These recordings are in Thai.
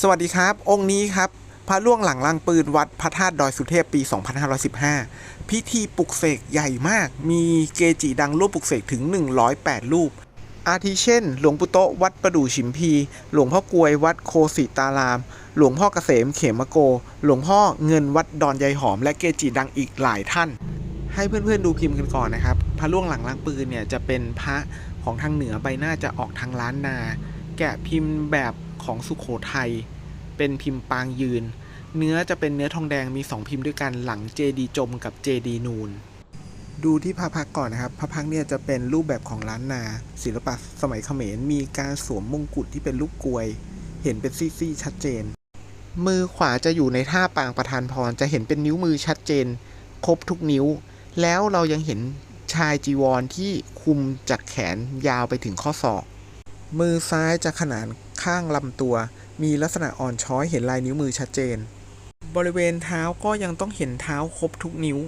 สวัสดีครับ องค์นี้ครับ พระล่วงหลังลางปืนวัดพระธาตุดอยสุเทพปี 2515 พิธีปลุกเสกใหญ่มาก มีเกจิดังร่วมปลุกเสกถึง 108 รูป อาทิเช่น หลวงปู่โตวัดประดู่ฉิมพี หลวงพ่อกลวยวัดโคสิตาราม หลวงพ่อเกษมเขมโก หลวงพ่อเงินวัดดอนยายหอม และเกจิดังอีกหลายท่าน ให้เพื่อนๆดูพิมพ์กันก่อนนะครับ พระล่วงหลังลางปืนเนี่ยจะเป็นพระของทางเหนือใบหน้าจะออกทางล้านนา แกะพิมพ์แบบ ของสุขโขทัยเป็นพิมพ์ปางยืน เนื้อจะเป็นเนื้อทองแดงมี2พิมพ์ด้วยกันหลังเจดีจมกับเจดีนูน ดูที่พระพักก่อนนะครับ พระพักเนี่ยจะเป็นรูปแบบของล้านนา ศิลปะสมัยเขมรมีการสวมมงกุฎที่เป็นรูปกลวย เห็นเป็นซี่ๆชัดเจน มือขวาจะอยู่ในท่าปางประธานพรจะเห็นเป็นนิ้วมือชัดเจน ครบทุกนิ้ว แล้วเรายังเห็นชายจีวรที่คุมจากแขนยาวไปถึงข้อศอก มือซ้ายจะขนานข้างลำตัว มีลักษณะอ่อนช้อยเห็นลายนิ้วมือชัดเจน บริเวณเท้าก็ยังต้องเห็นเท้าครบทุกนิ้ว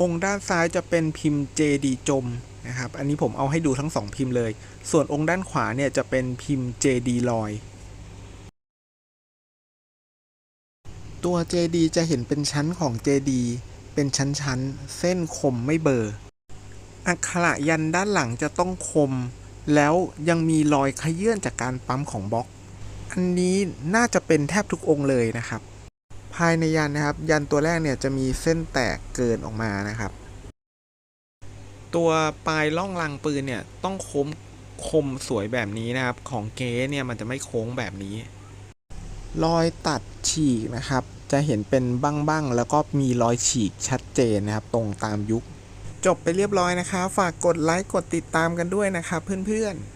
องค์ด้านซ้ายจะเป็นพิมพ์เจดีจมนะครับ อันนี้ผมเอาให้ดูทั้งสองพิมพ์เลย ส่วนองค์ด้านขวาเนี่ยจะเป็นพิมพ์เจดีลอย ตัวเจดีจะเห็นเป็นชั้นของเจดีเป็นชั้นๆ เส้นคมไม่เบอร์อักขระยันด้านหลังจะต้องคม แล้วยังมีรอยขยื่นจากการปั๊มของบล็อก อันนี้น่าจะเป็นแทบทุกองค์เลยนะครับ ภายในยันนะครับ ยันตัวแรกเนี่ยจะมีเส้นแตกเกินออกมานะครับ ตัวปลายล่องรางปืนเนี่ยต้องคมคมสวยแบบนี้นะครับ ของเก๊เนี่ยมันจะไม่โค้งแบบนี้ รอยตัดฉีกนะครับ จะเห็นเป็นบ้างๆ แล้วก็มีรอยฉีกชัดเจนนะครับ ตรงตามยุค จบไปเรียบร้อยนะคะ ฝากกดไลค์กดติดตามกันด้วยนะคะเพื่อนๆ